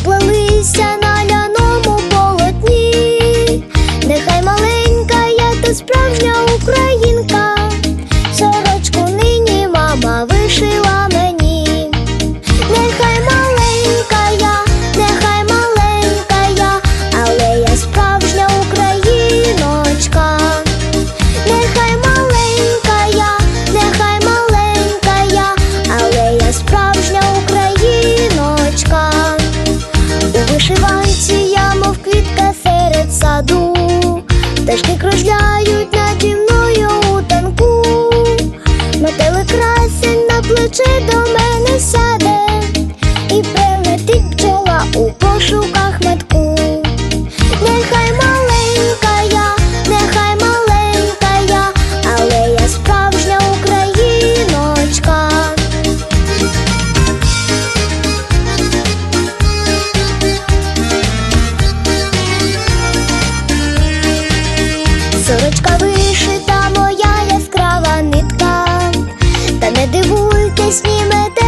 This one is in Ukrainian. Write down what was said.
розплелися пташки кружляють Сорочка вишита моя яскрава нитка, та не дивуйтесь, снімете.